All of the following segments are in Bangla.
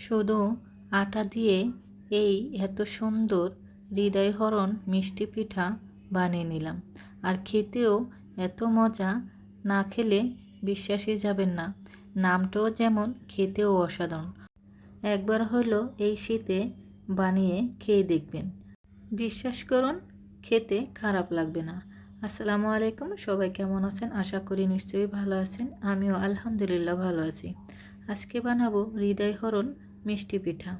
শুধু আটা দিয়ে এই এত সুন্দর হৃদয়হরণ মিষ্টি পিঠা বানিয়ে নিলাম। আর খেতেও এত মজা না খেলে বিশ্বাসই যাবেন না। নামটাও যেমন খেতেও অসাধারণ। একবার হলো এই শীতে বানিয়ে খেয়ে দেখবেন। বিশ্বাস করুন, খেতে খারাপ লাগবে না। আসসালামু আলাইকুম, সবাই কেমন আছেন? আশা করি নিশ্চয়ই ভালো আছেন। আমিও আলহামদুলিল্লাহ ভালো আছি। আজকে বানাবো হৃদয়হরণ মিষ্টি পিঠা।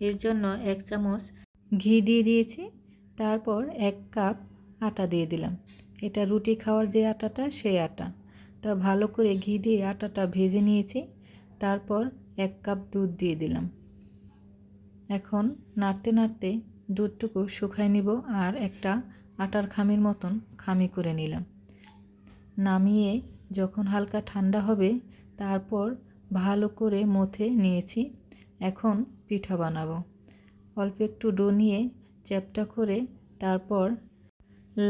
এর জন্য এক চামচ ঘি দিয়ে দিয়েছি, তারপর এক কাপ আটা দিয়ে দিলাম। এটা রুটি খাওয়ার যে আটাটা, সেই আটা। তা ভালো করে ঘি দিয়ে আটাটা ভেজে নিয়েছি, তারপর এক কাপ দুধ দিয়ে দিলাম। এখন নাড়তে নাড়তে দুধটুকু শুকাই নিব আর একটা আটার খামির মতন খামি করে নিলাম। নামিয়ে যখন হালকা ঠান্ডা হবে, তারপর ভালো করে মথে নিয়েছি। এখন পিঠা বানাবো। অল্প একটু ডো নিয়ে চ্যাপটা করে তারপর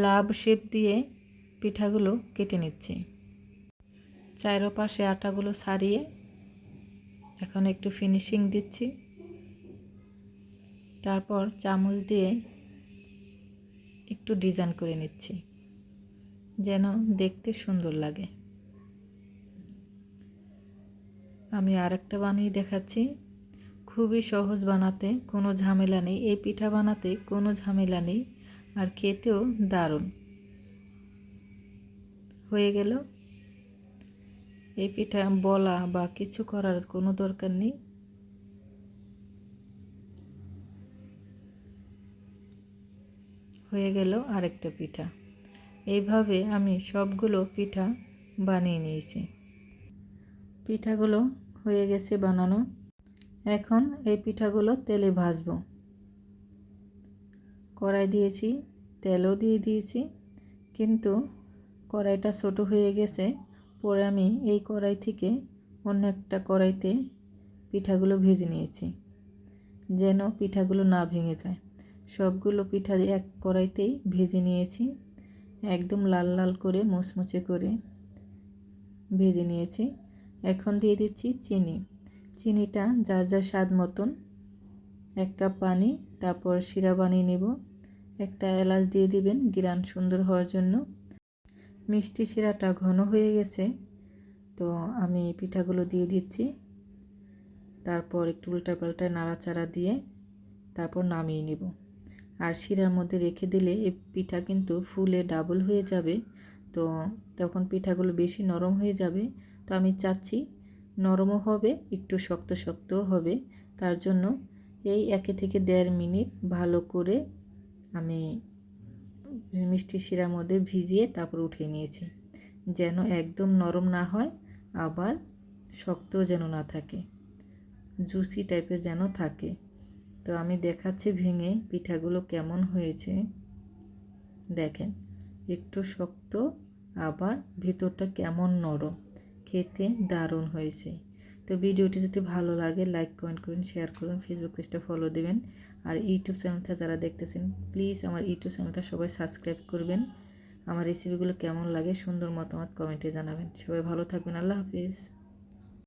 লাভ শেপ দিয়ে পিঠাগুলো কেটে নিচ্ছি। চারোপাশে আটাগুলো সারিয়ে এখন একটু ফিনিশিং দিচ্ছি। তারপর চামচ দিয়ে একটু ডিজাইন করে নিচ্ছি, যেন দেখতে সুন্দর লাগে। আমি আরেকটা বানিয়ে দেখাচ্ছি। খুবই সহজ বানাতে কোনো ঝামেলা নেই। এই পিঠা বানাতে কোনো ঝামেলা নেই আর খেতেও দারুণ। হয়ে গেল। এই পিঠা বলা বা কিছু করার কোনো দরকার নেই। হয়ে গেল আরেকটা পিঠা। এইভাবে আমি সবগুলো পিঠা বানিয়ে নিয়েছি। পিঠাগুলো হয়ে গেছে বানানো। এখন এই পিঠাগুলো তেলে ভাজবো। কড়াই দিয়েছি, তেলও দিয়ে দিয়েছি, কিন্তু কড়াইটা ছোট হয়ে গেছে, পরে আমি এই কড়াই থেকে অন্য একটা কড়াইতে পিঠাগুলো ভেজে নিয়েছি, যেন পিঠাগুলো না ভেঙে যায়। সবগুলো পিঠা এক কড়াইতেই ভেজে নিয়েছি, একদম লাল লাল করে, মুচমুচে করে ভেজে নিয়েছি। এখন দিয়ে দিচ্ছি চিনি। চিনিটা যার যার স্বাদ মতন। এক কাপ পানি, তারপর শিরা বানিয়ে নেব। একটা এলাচ দিয়ে দিবেন, গ্রান সুন্দর হওয়ার জন্য। মিষ্টি শিরাটা ঘন হয়ে গেছে, তো আমি পিঠাগুলো দিয়ে দিচ্ছি। তারপর একটু উল্টা পাল্টা নাড়াচাড়া দিয়ে তারপর নামিয়ে নেব। আর শিরার মধ্যে রেখে দিলে এই পিঠা কিন্তু ফুলে ডাবল হয়ে যাবে। তো তখন পিঠাগুলো বেশি নরম হয়ে যাবে। তো আমি চাচ্ছি নরমও হবে, একটু শক্ত শক্তও হবে। তার জন্য এই একে থেকে দেড় মিনিট ভালো করে আমি মিষ্টি শিরার মধ্যে ভিজিয়ে তারপর উঠিয়ে নিয়েছি, যেন একদম নরম না হয়, আবার শক্তও যেন না থাকে, জুসি টাইপের যেন থাকে। তো আমি দেখাচ্ছি ভেঙে পিঠাগুলো কেমন হয়েছে। দেখেন, একটু শক্ত, আবার ভেতরটা কেমন নরম। খেতে দারুণ হয়েছে। তো ভিডিওটি যদি ভালো লাগে লাইক কমেন্ট করুন শেয়ার করুন ফেসবুক পেজটা ফলো দেবেন। আর ইউটিউব চ্যানেলটা যারা দেখতেছেন প্লিজ আমার ইউটিউব চ্যানেলটা সবাই সাবস্ক্রাইব করবেন। আমার রেসিপিগুলো কেমন লাগে, সুন্দর মতামত কমেন্টে জানাবেন। সবাই ভালো থাকবেন, আল্লাহ হাফিজ।